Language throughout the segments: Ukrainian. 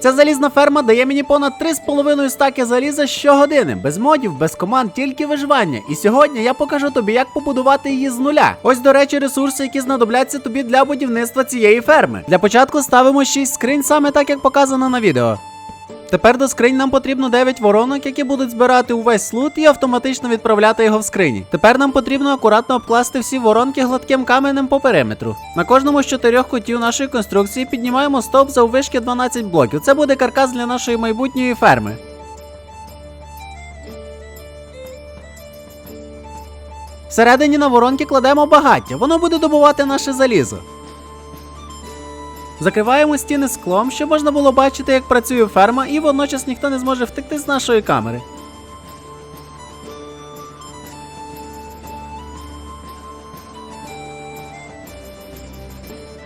Ця залізна ферма дає мені понад 3,5 стаки заліза щогодини, без модів, без команд, тільки виживання. І сьогодні я покажу тобі, як побудувати її з нуля. Ось, до речі, ресурси, які знадобляться тобі для будівництва цієї ферми. Для початку ставимо 6 скринь, саме так як показано на відео. Тепер до скринь нам потрібно 9 воронок, які будуть збирати увесь лут і автоматично відправляти його в скрині. Тепер нам потрібно акуратно обкласти всі воронки гладким каменем по периметру. На кожному з чотирьох кутів нашої конструкції піднімаємо стовп заввишки 12 блоків. Це буде каркас для нашої майбутньої ферми. Всередині на воронки кладемо багаття, воно буде добувати наше залізо. Закриваємо стіни склом, щоб можна було бачити, як працює ферма, і водночас ніхто не зможе втекти з нашої камери.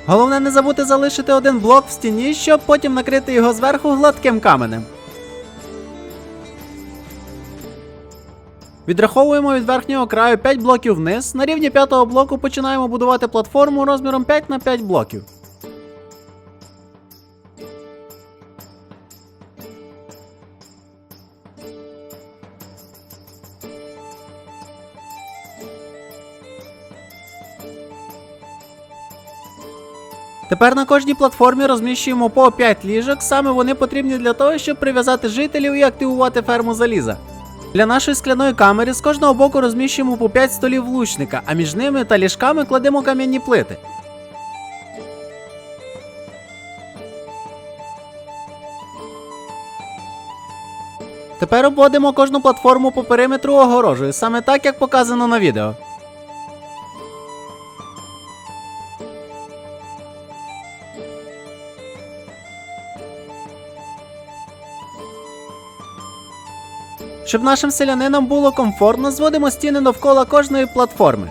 Головне не забути залишити один блок в стіні, щоб потім накрити його зверху гладким каменем. Відраховуємо від верхнього краю 5 блоків вниз. На рівні п'ятого блоку починаємо будувати платформу розміром 5 на 5 блоків. Тепер на кожній платформі розміщуємо по 5 ліжок, саме вони потрібні для того, щоб прив'язати жителів і активувати ферму заліза. Для нашої скляної камери з кожного боку розміщуємо по 5 столів лучника, а між ними та ліжками кладемо кам'яні плити. Тепер обводимо кожну платформу по периметру огорожею, саме так, як показано на відео. Щоб нашим селянинам було комфортно, зводимо стіни довкола кожної платформи.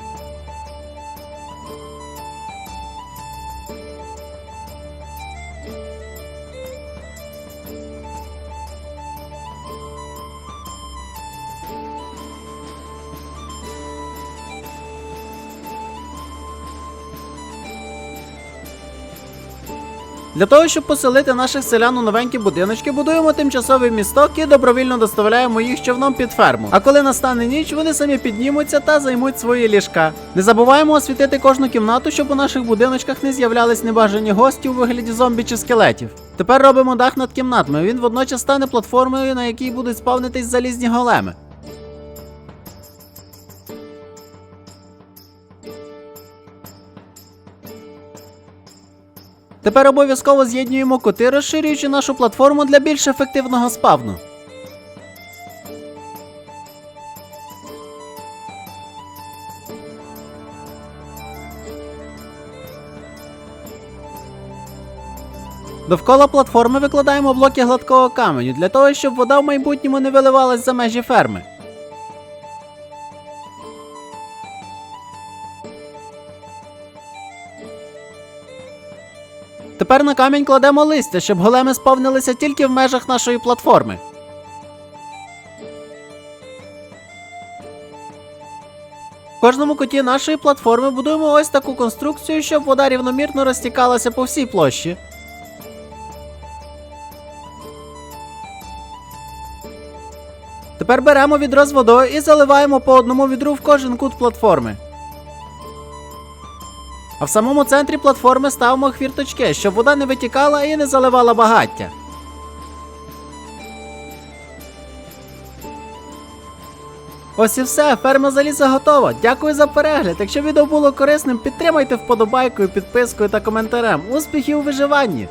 Для того, щоб поселити наших селян у новенькі будиночки, будуємо тимчасовий місток і добровільно доставляємо їх човном під ферму. А коли настане ніч, вони самі піднімуться та займуть свої ліжка. Не забуваємо освітити кожну кімнату, щоб у наших будиночках не з'являлись небажані гості у вигляді зомбі чи скелетів. Тепер робимо дах над кімнатами. Він водночас стане платформою, на якій будуть спавнитись залізні големи. Тепер обов'язково з'єднуємо коти, розширюючи нашу платформу для більш ефективного спавну. Довкола платформи викладаємо блоки гладкого каменю для того, щоб вода в майбутньому не виливалась за межі ферми. Тепер на камінь кладемо листя, щоб големи сповнилися тільки в межах нашої платформи. В кожному куті нашої платформи будуємо ось таку конструкцію, щоб вода рівномірно розтікалася по всій площі. Тепер беремо відро з водою і заливаємо по одному відру в кожен кут платформи. А в самому центрі платформи ставимо хвірточки, щоб вода не витікала і не заливала багаття. Ось і все, ферма заліза готова. Дякую за перегляд. Якщо відео було корисним, підтримайте вподобайкою, підпискою та коментарем. Успіхів у виживанні!